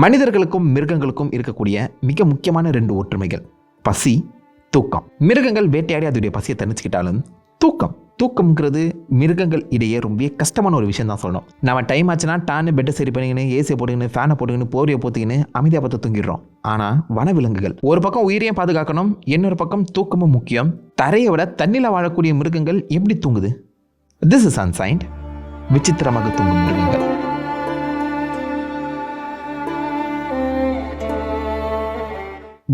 மனிதர்களுக்கும் மிருகங்களுக்கும் இருக்கக்கூடிய மிக முக்கியமான ரெண்டு ஒற்றுமைகள். பசி தூக்கம். மிருகங்கள் வேட்டையாடி அதோடைய பசியை தணிச்சுக்கிட்டாலும் தூக்கம். தூக்கம்ங்கிறது மிருகங்கள் இடையே ரொம்ப கஷ்டமான ஒரு விஷயம் தான் சொல்லணும். நம்ம டைம் ஆச்சுன்னா டான்னு பெட்டை சரி பண்ணிக்கின்னு ஏசியை போட்டுக்கின்னு ஃபேனை போட்டுக்கின்னு போரியை போத்துக்கின்னு அமைதியாக பார்த்து தூங்கிடுறோம். ஆனால் வனவிலங்குகள். ஒரு பக்கம் உயிரையும் பாதுகாக்கணும் இன்னொரு பக்கம் தூக்கமும் முக்கியம். தரையை விட தண்ணியில் வாழக்கூடிய மிருகங்கள் எப்படி தூங்குது? திஸ் இஸ் அன்சைன்ட் விசித்திரமாக தூங்கும் மிருகங்கள்.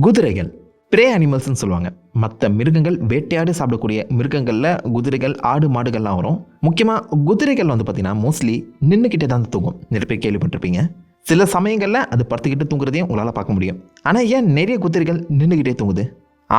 குதிரைகள். பிரே அனிமல்ஸ்னு சொல்லுவாங்க. மற்ற மிருகங்கள் வேட்டையாடி சாப்பிடக்கூடிய மிருகங்களில் குதிரைகள் ஆடு மாடுகள்லாம் வரும். முக்கியமாக குதிரைகள் வந்து பார்த்திங்கன்னா மோஸ்ட்லி நின்றுக்கிட்டே தான் தூங்கும். நிறைய பேர் கேள்விப்பட்டிருப்பீங்க. சில சமயங்களில் அது படுத்துக்கிட்டு தூங்குறதையும் உங்களால் பார்க்க முடியும். ஆனால் ஏன் நிறைய குதிரைகள் நின்றுக்கிட்டே தூங்குது?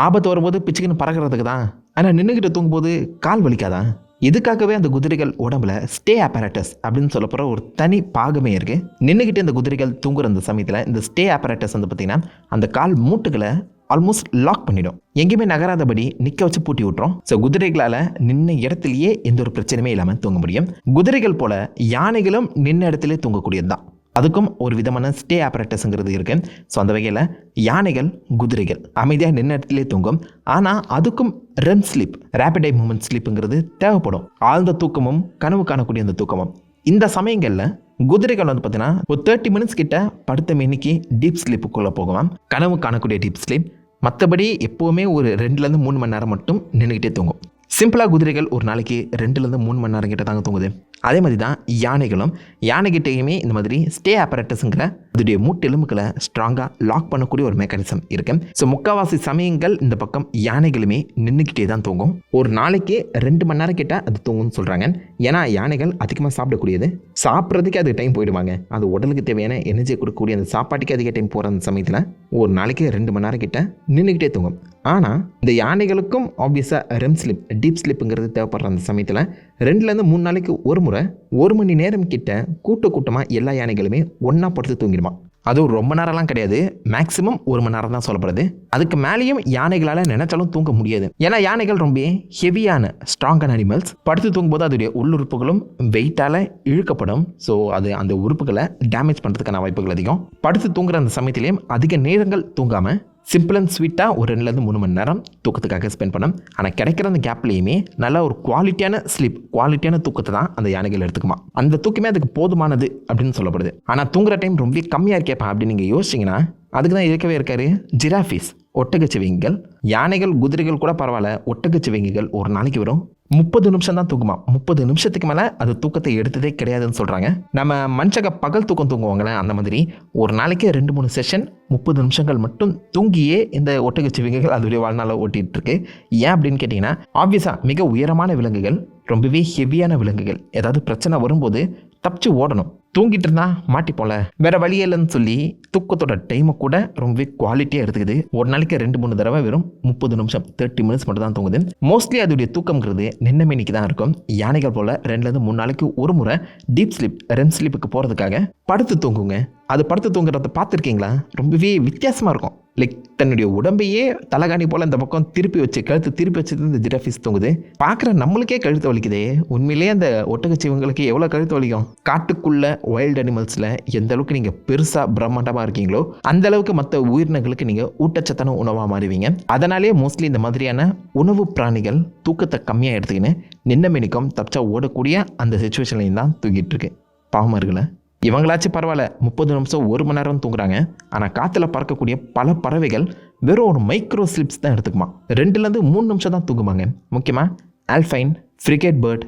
ஆபத்து வரும்போது பிச்சுக்குன்னு பறக்கிறதுக்கு தான் ஆனால் நின்றுக்கிட்டு தூங்கும்போது கால் வலிக்காதா? இதுக்காகவே அந்த குதிரைகள் உடம்புல ஸ்டே அப்பராட்டஸ் அப்படின்னு சொல்ல போகிற ஒரு தனி பாகமே இருக்குது நின்றுக்கிட்டு இந்த குதிரைகள் தூங்குற அந்த சமயத்தில் இந்த ஸ்டே apparatus வந்து பார்த்திங்கன்னா அந்த கால் மூட்டுகளை ஆல்மோஸ்ட் லாக் பண்ணிடும். எங்கேயுமே நகராதபடி நிற்க வச்சு பூட்டி விட்டுரும். ஸோ குதிரைகளால் நின்ன இடத்துலையே எந்த ஒரு பிரச்சனையுமே இல்லாமல் தூங்க முடியும். குதிரைகள் போல யானைகளும் நின்ன இடத்துல தூங்கக்கூடியது தான் அதுக்கும் ஒரு விதமான ஸ்டே ஆப்பரேட்டஸ்ங்கிறது இருக்குது ஸோ அந்த வகையில் யானைகள் குதிரைகள் அமைதியாக நின்ன இடத்துலேயே தூங்கும். ஆனால் அதுக்கும் REM sleep rapid eye movement ஸ்லீப்புங்கிறது தேவைப்படும். ஆழ்ந்த தூக்கமும் கனவு காணக்கூடிய அந்த தூக்கமும். இந்த சமயங்களில் குதிரைகள் வந்து பார்த்தீங்கன்னா ஒரு தேர்ட்டி மினிட்ஸ் கிட்ட படுத்த மேனிக்கு டீப் ஸ்லீப்புக்குள்ளே போகலாம் கனவு காணக்கூடிய டீப் ஸ்லீப் மற்றபடி எப்போவுமே ஒரு ரெண்டுலேருந்து மூணு மணி நேரம் மட்டும் நின்றுக்கிட்டே தூங்கும். சிம்பிளாக குதிரைகள் ஒரு நாளைக்கு ரெண்டுலேருந்து மூணு மணி நேரம் கிட்ட தாங்க தூங்குது. அதே மாதிரி தான் யானைகளும். யானைகிட்டேயுமே இந்த மாதிரி ஸ்டே ஆப்பரேட்டஸுங்கிற அதோடைய மூட்டு எலும்புகளை ஸ்ட்ராங்காக லாக் பண்ணக்கூடிய ஒரு மெக்கானிசம் இருக்கு. ஸோ முக்கால்வாசி சமயங்கள் இந்த பக்கம் யானைகளுமே நின்றுக்கிட்டே தான் தூங்கும். ஒரு நாளைக்கு ரெண்டு மணி நேரம் கிட்ட அது தூங்கும்னு சொல்கிறாங்க ஏன்னா யானைகள் அதிகமாக சாப்பிடக்கூடியது. சாப்பிட்றதுக்கே அது டைம் போயிடுவாங்க. அது உடலுக்கு தேவையான எனர்ஜியை கொடுக்கக்கூடிய அந்த சாப்பாட்டுக்கு அதிக டைம் போகிற அந்த சமயத்தில் ஒரு நாளைக்கு ரெண்டு மணி நேரம் கிட்ட நின்றுக்கிட்டே தூங்கும். ஆனால் இந்த யானைகளுக்கும் ஆப்வியஸாக ரெம் ஸ்லிப் டீப் ஸ்லிப்புங்கிறது தேவைப்படுற அந்த சமயத்தில் ரெண்டுலேருந்து மூணு நாளைக்கு ஒரு முறை ஒரு மணி நேரம் கிட்ட கூட்ட கூட்டமாக எல்லா யானைகளுமே ஒன்றா படுத்து தூங்கிடுமா. அதுவும் ரொம்ப நேரம்லாம் கிடையாது. மேக்ஸிமம் ஒரு மணி நேரம் தான் சொல்லப்படுது. அதுக்கு மேலேயும் யானைகளால் நினைச்சாலும் தூங்க முடியாது. ஏன்னா யானைகள் ரொம்ப ஹெவியான ஸ்ட்ராங்கான அனிமல்ஸ் படுத்து தூங்கும்போது அதோடைய உள்ளுறுப்புகளும் வெயிட்டால் இழுக்கப்படும். ஸோ அது அந்த உறுப்புகளை டேமேஜ் பண்ணுறதுக்கான வாய்ப்புகள் அதிகம். படுத்து தூங்குற அந்த சமயத்திலையும் அதிக நேரங்கள் தூங்காமல் சிம்பிள் அண்ட் ஸ்வீட்டாக ஒரு ரெண்டுலேருந்து மூணு மணி நேரம் தூக்கத்துக்காக ஸ்பெண்ட் பண்ணும் ஆனால் கிடைக்கிற அந்த கேப்லேயுமே நல்ல ஒரு குவாலிட்டியான ஸ்லீப் குவாலிட்டியான தூக்கத்தை தான் அந்த யானைகள் எடுத்துக்குமா. அந்த தூக்கமே அதுக்கு போதுமானது அப்படின்னு சொல்லப்படுது. ஆனால் தூங்குற டைம் ரொம்ப கம்மியாக இருக்கேப்பா அப்படின்னு நீங்கள் யோசிச்சிங்கன்னா அதுக்கு தான் இருக்கவே இருக்காரு ஜிராஃபிஸ். ஒட்டகச்சிவிங்கிகள் யானைகள் குதிரைகள் கூட பரவாயில்ல. ஒட்டகச்சிவிங்கிகள் ஒரு நாளைக்கு வரும் முப்பது நிமிஷம் தான் தூங்குமா? முப்பது நிமிஷத்துக்கு மேலே அது தூக்கத்தை எடுத்ததே கிடையாதுன்னு சொல்கிறாங்க நம்ம மனுஷங்க பகல் தூக்கம் தூங்குவாங்களே அந்த மாதிரி ஒரு நாளைக்கு ரெண்டு மூணு செஷன் முப்பது நிமிஷங்கள் மட்டும் தூங்கியே இந்த ஒட்டகச்சிவிங்கிகள் அதோடைய வாழ்நாளை ஓட்டிகிட்ருக்கு ஏன் அப்படின்னு கேட்டிங்கன்னா ஆப்வியஸாக மிக உயரமான விலங்குகள் ரொம்பவே ஹெவியான விலங்குகள். ஏதாவது பிரச்சனை வரும்போது தப்பிச்சு ஓடணும். தூங்கிட்டு இருந்தா மாட்டிப்போல வேற வழி இல்லைன்னு சொல்லி தூக்கத்தோட டைமை கூட ரொம்பவே குவாலிட்டியாக எடுத்துக்குது. ஒரு நாளைக்கு ரெண்டு மூணு தடவை வெறும் முப்பது நிமிஷம் தேர்ட்டி மினிட்ஸ் மட்டும் தான் தூங்குது. மோஸ்ட்லி அதோடைய தூக்கம்ங்கிறது நின்ன மேனிக்கு தான் இருக்கும். யானைகள் போல் ரெண்டுலேருந்து மூணு நாளைக்கு ஒரு முறை டீப் ஸ்லிப் ரெம் ஸ்லிப்புக்கு போகிறதுக்காக படுத்து தூங்குங்க. அது படுத்து தூங்குறத பார்த்துருக்கீங்களா? ரொம்பவே வித்தியாசமாக இருக்கும். லைக் தன்னுடைய உடம்பையே தலகாணி போல் இந்த பக்கம் திருப்பி வச்சு கழுத்து திருப்பி வச்சு இந்த ஜிராஃபிஸ் தூங்குது. பார்க்குற நம்மளுக்கே கழுத்து வலிக்குதே. உண்மையிலேயே அந்த ஒட்டகச்சிவங்களுக்கு எவ்வளோ கழுத்து வலிக்கும்? காட்டுக்குள்ளே வைல்டு அனிமல்ஸில் எந்த அளவுக்கு நீங்கள் பெருசாக பிரம்மாண்டமாக இருக்கீங்களோ அந்த அளவுக்கு மற்ற உயிரினங்களுக்கு நீங்கள் ஊட்டச்சத்தான உணவாக மாறுவீங்க. அதனாலே மோஸ்ட்லி இந்த மாதிரியான உணவு பிராணிகள் தூக்கத்தை கம்மியாக எடுத்துக்கின்னு நின்ன மினிக்கும் தப்பிச்சா ஓடக்கூடிய அந்த சுச்சுவேஷன்லையும் தான் தூக்கிட்டு இருக்கு. பாவமாக இவங்களாச்சும் பரவாயில்ல முப்பது நிமிஷம் ஒரு மணி நேரம் தூங்குறாங்க. ஆனால் காற்றுல பறக்கக்கூடிய பல பறவைகள் வெறும் ஒரு மைக்ரோ ஸ்லிப்ஸ் தான் எடுத்துக்குமா. ரெண்டுலேருந்து மூணு நிமிஷம் தான் தூங்குமாங்க. முக்கியமாக ஆல்ஃபைன் ஃப்ரிகேட் பேர்ட்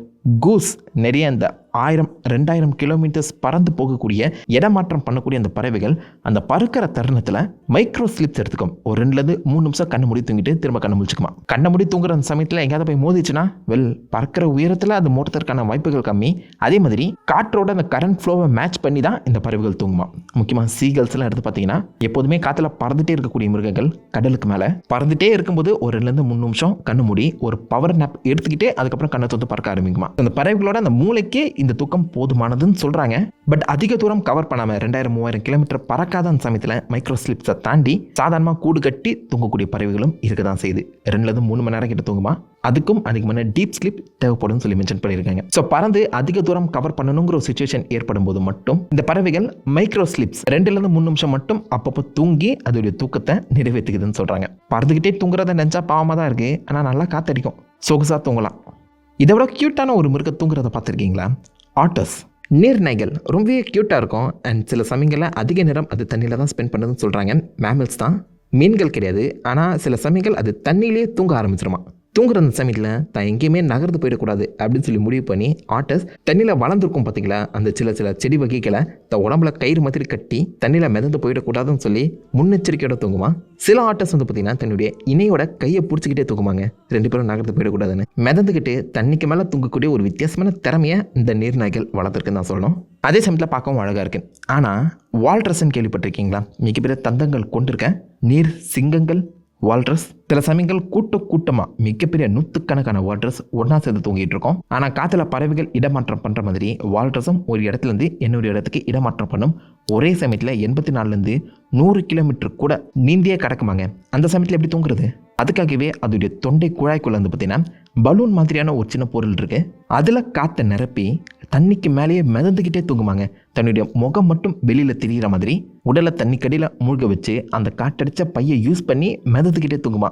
கூஸ் நிறைய அந்த ஆயிரம் ரெண்டாயிரம் கிலோமீட்டர்ஸ் பறந்து போகக்கூடிய இடமாற்றம் பண்ணக்கூடிய அந்த பறவைகள் அந்த பறக்கிற தருணத்தில் மைக்ரோ ஸ்லிப்ஸ் எடுத்துக்கும். ஒரு ரெண்டுலேருந்து மூணு நிமிஷம் கண்ணு மூடி தூங்கிட்டு திரும்ப கண்ணை முடிச்சுக்குமா கண்ணை மூடி தூங்குற அந்த சமயத்தில் எங்கேயாவது போய் மோதிச்சுன்னா வெல் பறக்கிற உயரத்தில் அது மோட்டத்திற்கான வாய்ப்புகள் கம்மி. அதே மாதிரி காற்றோட அந்த கரண்ட் ஃப்ளோவை மேட்ச் பண்ணி தான் இந்த பறவைகள் தூங்குமா. முக்கியமாக சீகல்ஸ்லாம் எடுத்து பார்த்தீங்கன்னா எப்போதுமே காற்றுல பறந்துட்டே இருக்கக்கூடிய மிருகங்கள் கடலுக்கு மேலே பறந்துட்டே இருக்கும்போது ஒரு ரெண்டுலேருந்து மூணு நிமிஷம் கண்ணு மூடி ஒரு பவர் நாப் எடுத்துக்கிட்டே அதுக்கப்புறம் கண்ணை தொந்து பறக்க ஆரம்பிக்குமா. அந்த பறவைகளோட அந்த மூளைக்கே இந்த தூக்கம் போதுமானதுன்னு சொல்கிறாங்க பட் அதிக தூரம் கவர் பண்ணாமல் ரெண்டாயிரம் மூவாயிரம் கிலோமீட்டர் பறக்காத அந்த சமயத்தில் மைக்ரோ ஸ்லிப்ஸை தாண்டி சாதாரணமாக கூடு கட்டி தூங்கக்கூடிய பறவைகளும் இருக்க தான் செய்யுது ரெண்டுலேருந்து மூணு மணி நேரம் கிட்ட தூங்குமா? அதுக்கும் அதிகமான டீப் ஸ்லிப் தேவைப்படும் சொல்லி மென்ஷன் பண்ணியிருக்காங்க. ஸோ பறந்து அதிக தூரம் கவர் பண்ணணுங்கிற ஒரு சுச்சுவேஷன் ஏற்படும் போது மட்டும் இந்த பறவைகள் மைக்ரோ ஸ்லிப்ஸ் ரெண்டுலேருந்து மூணு நிமிஷம் மட்டும் அப்பப்போ தூங்கி அதோடைய தூக்கத்தை நிறைவேற்றுக்குதுன்னு சொல்கிறாங்க பறந்துக்கிட்டே தூங்குறத நினச்சா பாவமாக தான் இருக்குது ஆனால் நல்லா காத்தடிக்கும். சொகுசாக தூங்கலாம். இதை விட க்யூட்டான ஒரு மிருகம் தூங்குறத பார்த்துருக்கீங்களா? ஆட்டஸ் நீர்நாய்கள் ரொம்பவே க்யூட்டாக இருக்கும். அண்ட் சில சமயங்களில் அதிக நேரம் அது தண்ணியில் தான் ஸ்பெண்ட் பண்ணுறதுன்னு சொல்கிறாங்க மேமல்ஸ் தான். மீன்கள் கிடையாது. ஆனால் சில சமயங்கள் அது தண்ணியிலே தூங்க ஆரம்பிச்சிருமா. தூங்குற அந்த சமயத்தில் தான் எங்கேயுமே நகர்ந்து போயிடக்கூடாது அப்படின்னு சொல்லி முடிவு பண்ணி ஆட்டஸ் தண்ணியில் வளர்ந்துருக்கும் பார்த்தீங்களா அந்த சில சில செடி வகைகளை த உடம்புல கயிறு மாதிரி கட்டி தண்ணியில் மிதந்து போயிடக்கூடாதுன்னு சொல்லி முன்னெச்சரிக்கையோட தூங்குமா? சில ஆட்டஸ் வந்து பார்த்தீங்கன்னா தன்னுடைய இணையோட கையை பிடிச்சிக்கிட்டே தூங்குவாங்க ரெண்டு பேரும் நகர்ந்து போயிடக்கூடாதுன்னு. மிதந்துக்கிட்டு தண்ணிக்கு மேலே தூங்கக்கூடிய ஒரு வித்தியாசமான திறமையை இந்த நீர்நாய்கள் வளர்த்துருக்குன்னு தான் சொல்லணும். அதே சமயத்தில் பார்க்கவும் அழகாக இருக்கு. ஆனால் வால்ட்ரஸ்ன்னு கேள்விப்பட்டிருக்கீங்களா? மிகப்பெரிய தந்தங்கள் கொண்டிருக்க நீர் சிங்கங்கள் வால்ட்ரஸ் சில சமயங்கள் கூட்ட கூட்டமாக மிகப்பெரிய நூற்றுக்கணக்கான வால்ட்ரஸ் ஒன்றா சேர்ந்து தூங்கிட்டு இருக்கோம். ஆனால் காற்றுல பறவைகள் இடமாற்றம் பண்ணுற மாதிரி வால்ட்ரஸும் ஒரு இடத்துலேருந்து இன்னொரு இடத்துக்கு இடமாற்றம் பண்ணும். ஒரே சமயத்தில் எண்பத்தி நாலுலேருந்து நூறு கிலோமீட்டர் கூட நீந்தியே கிடக்குமாங்க. அந்த சமயத்தில் எப்படி தூங்குறது? அதுக்காகவே அதோடைய தொண்டை குழாய்க்குள்ளே வந்து பார்த்தீங்கன்னா பலூன் மாதிரியான ஒரு சின்ன பொருள் இருக்குது அதில் காற்றை நிரப்பி தண்ணிக்கு மேலேயே மிதந்துக்கிட்டே தூங்குமாங்க. தன்னுடைய முகம் மட்டும் வெளியில் தெரிகிற மாதிரி உடலை தண்ணிக்கடியில் மூழ்க வச்சு அந்த காற்றடிச்ச பையை யூஸ் பண்ணி மிதந்துக்கிட்டே தூங்குமா.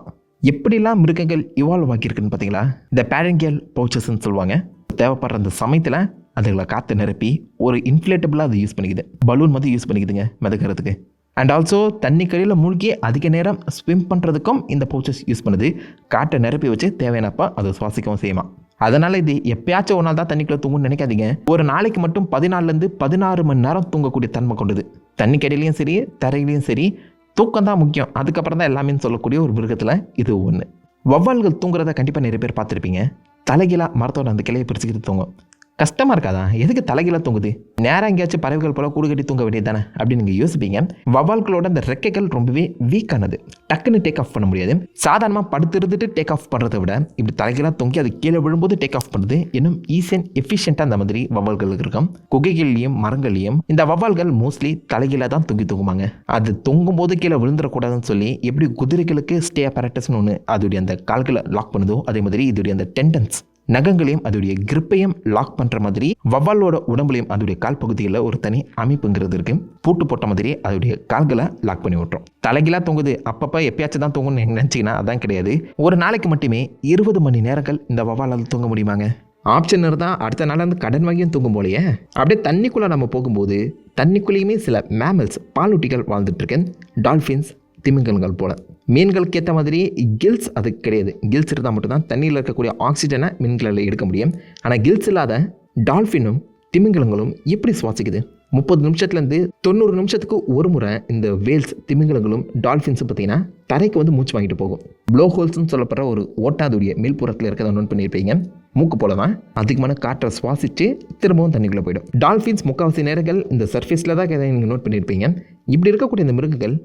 எப்படிலாம் மிருகங்கள் இவால்வ் ஆகியிருக்குன்னு பார்த்தீங்களா? இந்த பேரங்கியல் பவுச்சஸ்ன்னு சொல்லுவாங்க. தேவைப்படுற அந்த சமயத்தில் அதுகளை காற்று நிரப்பி ஒரு இன்ஃப்ளேட்டபிளாக அதை யூஸ் பண்ணிக்குது. பலூன் மாதிரி யூஸ் பண்ணிக்குதுங்க மிதக்கிறதுக்கு. அண்ட் ஆல்சோ தண்ணி கடியில் மூழ்கி அதிக நேரம் ஸ்விம் பண்ணுறதுக்கும் இந்த பவுச்சஸ் யூஸ் பண்ணுது. காட்டை நிரப்பி வச்சு தேவையானப்போ அதை சுவாசிக்கவும் செய்யுமா. அதனால் இது எப்பயாச்சும் ஒரு நாள் தான் தண்ணிக்குள்ளே தூங்குன்னு நினைக்காதீங்க. ஒரு நாளைக்கு மட்டும் பதினாலுலேருந்து பதினாறு மணி நேரம் தூங்கக்கூடிய தன்மை கொண்டது. தண்ணிக்கடியிலையும் சரி தரையிலையும் சரி தூக்கம் தான் முக்கியம். அதுக்கப்புறம் தான் எல்லாமே சொல்லக்கூடிய ஒரு மிருகத்தில் இது ஒன்று வவ்வால்கள் தூங்குறத கண்டிப்பாக நிறைய பேர் பார்த்துருப்பீங்க. தலைகீழாக மரத்தோட அந்த கிளையை பிரிச்சுக்கிட்டு தூங்கும். கஷ்டமாக இருக்காதா? எதுக்கு தலைகீழாக தூங்குது? நேரம் எங்கேயாச்சும் பறவைகள் போல கூடு கட்டி தூங்க வேண்டியது தானே அப்படின்னு நீங்கள் யோசிப்பீங்க. வவால்களோட அந்த ரெக்கைகள் ரொம்பவே வீக்கானது டக்குன்னு டேக் ஆஃப் பண்ண முடியாது. சாதாரணமாக படுத்திருந்துட்டு டேக் ஆஃப் பண்ணுறதை விட இப்படி தலைகீழாக தொங்கி அது கீழே விழும்போது டேக் ஆஃப் பண்ணுறது இன்னும் ஈஸியன் எஃபிஷியண்ட்டாக அந்த மாதிரி வவால்களுக்கு இருக்கும். குகைகள்லையும் மரங்கள்லையும் இந்த வவால்கள் மோஸ்ட்லி தலைகீழாக தான் தொங்கி தூங்குவாங்க. அது தொங்கும் போது கீழே விழுந்துடக்கூடாதுன்னு சொல்லி எப்படி குதிரைகளுக்கு ஸ்டே அப்பரேட்டஸ்னு ஒன்று அதோடைய அந்த கால்களை லாக் பண்ணுதோ அதே மாதிரி இதோடைய அந்த டெண்டன்ஸ் நகங்களையும் அதோடைய கிரிப்பையும் லாக் பண்ணுற மாதிரி வவ்வாலோட உடம்புலையும் அதோடைய கால் பகுதியில் ஒரு தனி அமைப்புங்கிறது இருக்கு. பூட்டு போட்ட மாதிரி அதோடைய கால்களை லாக் பண்ணி விட்டுரும். தலைகீழாக தொங்குது. அப்பப்போ எப்பயாச்சும் தான் தூங்குன்னு நினச்சிங்கன்னா அதான் கிடையாது. ஒரு நாளைக்கு மட்டுமே இருபது மணி நேரங்கள் இந்த வவ்வாலால் தூங்க முடியுமாங்க? ஆப்ஷன் இருந்தால் அடுத்த நாள் வந்து கடன் வாங்கியும் தூங்கும் போலையே. அப்படியே தண்ணிக்குள்ளே நம்ம போகும்போது தண்ணிக்குள்ளேயுமே சில மேமல்ஸ் பாலூட்டிகள் வாழ்ந்துட்டு டால்ஃபின்ஸ் திமிங்கல்கள் போல. மீன்களுக்கு ஏற்ற மாதிரி கில்ஸ் அது கிடையாது. கில்ஸ் இருந்தால் மட்டும்தான் தண்ணியில் இருக்கக்கூடிய ஆக்சிஜனை மீன்களில் எடுக்க முடியும். ஆனால் கில்ஸ் இல்லாத டால்ஃபினும் திமிங்கலங்களும் எப்படி சுவாசிக்குது? முப்பது நிமிஷத்துலேருந்து தொண்ணூறு நிமிஷத்துக்கு ஒரு முறை இந்த வேல்ஸ் திமிங்கலங்களும் டால்ஃபின்ஸும் பார்த்தீங்கன்னா தரைக்கு வந்து மூச்சு வாங்கிட்டு போகும். ப்ளோ ஹோல்ஸ்னு சொல்லப்படுற ஒரு ஓட்டாதுடைய மேல்புறத்தில் இருக்கிறத நோட் பண்ணியிருப்பீங்க. மூக்கு போல தான் அதிகமான காற்றை சுவாசித்து திரும்பவும் தண்ணிக்குள்ளே போயிடும். டால்ஃபின்ஸ் முக்கால்வாசி நேரங்கள் இந்த சர்ஃபேஸில் தான் நீங்கள் நோட் பண்ணியிருப்பீங்க. இப்படி இருக்கக்கூடிய இந்த மிருகங்கள்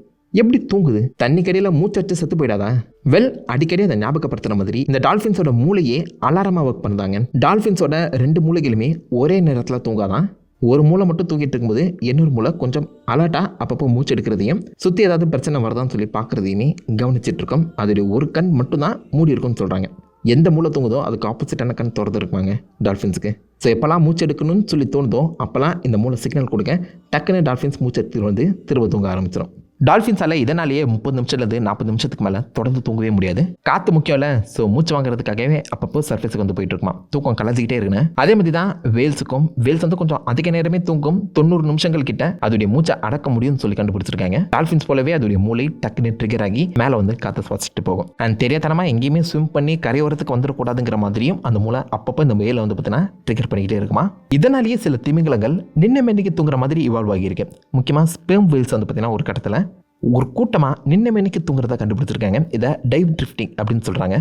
எப்படி தூங்குது? தண்ணி கடையில் மூச்சடிச்சு செத்து போயிடாதா? வெல் அடிக்கடி அதை ஞாபகப்படுத்துற மாதிரி இந்த டால்ஃபின்ஸோட மூளையே அலாரமாக ஒர்க் பண்ணுறாங்க டால்ஃபின்ஸோட ரெண்டு மூளைகளுமே ஒரே நேரத்தில் தூங்காதான் ஒரு மூளை மட்டும் தூங்கிட்டு இருக்கும்போது இன்னொரு மூளை கொஞ்சம் அலர்ட்டாக அப்பப்போ மூச்சு எடுக்கிறதையும் சுற்றி ஏதாவது பிரச்சனை வருதான்னு சொல்லி பார்க்குறதையுமே கவனிச்சிட்டு இருக்கோம். அதோடைய ஒரு கண் மட்டும்தான் மூடி இருக்கும்னு சொல்கிறாங்க எந்த மூளை தூங்குதோ அதுக்கு ஆப்போசிட்டான கண் திறந்து இருப்பாங்க டால்ஃபின்ஸுக்கு ஸோ எப்போல்லாம் மூச்சு எடுக்கணும்னு சொல்லி தோணுதோ அப்போல்லாம் இந்த மூளை சிக்னல் கொடுக்க டக்குன்னு டால்ஃபின்ஸ் மூச்சு எடுத்துகிட்டு வந்து திரும்ப தூங்க ஆரம்பிச்சிடும் டால்ஃபின்ஸால் இதனாலேயே முப்பது நிமிஷத்துலேருந்து நாற்பது நிமிஷத்துக்கு மேலே தொடர்ந்து தூங்கவே முடியாது. காற்று முக்கியம் இல்லை ஸோ மூச்சு வாங்குறதுக்காகவே அப்பப்போ சர்ஃபேஸுக்கு வந்து போயிட்டு இருக்குமா தூக்கம் கலஞ்சிக்கிட்டே இருக்குன்னு. அதே மாதிரி தான் வேல்ஸுக்கும் வேல்ஸ் வந்து கொஞ்சம் அதிக நேரமே தூங்கும் தொண்ணூறு நிமிஷங்கள் கிட்ட அதோடைய மூச்சை அடக்க முடியும்னு சொல்லி கண்டுபிடிச்சிருக்காங்க. டால்ஃபின்ஸ் போலவே அதோடைய மூளை டக்குன்னு ட்ரிகர் ஆகி மேலே வந்து காற்று சுவாசிட்டு போகும். அண்ட் தெரியாதனமாக எங்கேயுமே ஸ்விம் பண்ணி கரையோரத்துக்கு வந்துடக்கூடாதுங்கிற மாதிரியும் அந்த மூளை அப்பப்போ இந்த வேலை வந்து பார்த்தீங்கன்னா ட்ரிகர் பண்ணிக்கிட்டே இருக்குமா? இதனாலேயே சில திமிங்கலங்கள் நின்ன மென்னிக்கு தூங்குற மாதிரி இவால்வ் ஆகியிருக்கு. முக்கியமாக ஸ்பெம் வேல்ஸ் வந்து பார்த்தீங்கன்னா ஒரு கட்டத்தில் ஒரு கூட்டமாக நின்ன மென்னிக்கு தூங்குறதா கண்டுபிடிச்சிருக்காங்க. இதை டைவ் ட்ரிஃப்டிங் அப்படின்னு சொல்கிறாங்க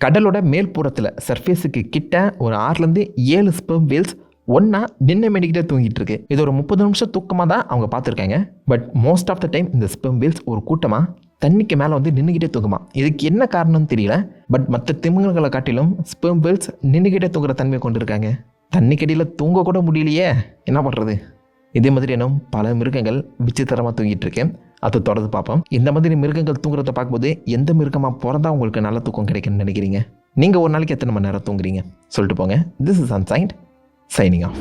கடலோட மேல்புறத்தில் சர்ஃபேஸுக்கு கிட்ட ஒரு ஆறுலேருந்து ஏழு ஸ்பெம் வேல்ஸ் ஒன்றா நின்ன மென்னிக்கிட்டே தூங்கிட்டு இருக்கு. இது ஒரு முப்பது நிமிஷம் தூக்கமாக தான் அவங்க பார்த்துருக்காங்க. But most of the time இந்த ஸ்பெம் வேல்ஸ் ஒரு கூட்டமாக தண்ணிக்கு மேலே வந்து நின்றுக்கிட்டே தூங்குமா? இதுக்கு என்ன காரணம்னு தெரியல. பட் மற்ற திமிங்கல்களை காட்டிலும் ஸ்பெம் வேல்ஸ் நின்றுக்கிட்டே தூங்குற தன்மையை கொண்டு இருக்காங்க தண்ணிக்கடியில் தூங்க கூட முடியலையே. என்ன பண்ணுறது இதே மாதிரி இன்னும் பல மிருகங்கள் விசித்திரமாக தூங்கிட்டு இருக்கேன் அதை தொடர்ந்து பார்ப்போம். இந்த மாதிரி மிருகங்கள் தூங்குறத பார்க்கும்போது எந்த மிருகமாக பிறந்தா உங்களுக்கு நல்ல தூக்கம் கிடைக்கும்னு நினைக்கிறீங்க? நீங்கள் ஒரு நாளைக்கு எத்தனை மணி நேரம் தூங்குறீங்க? சொல்லிட்டு போங்க. This is ancient shining of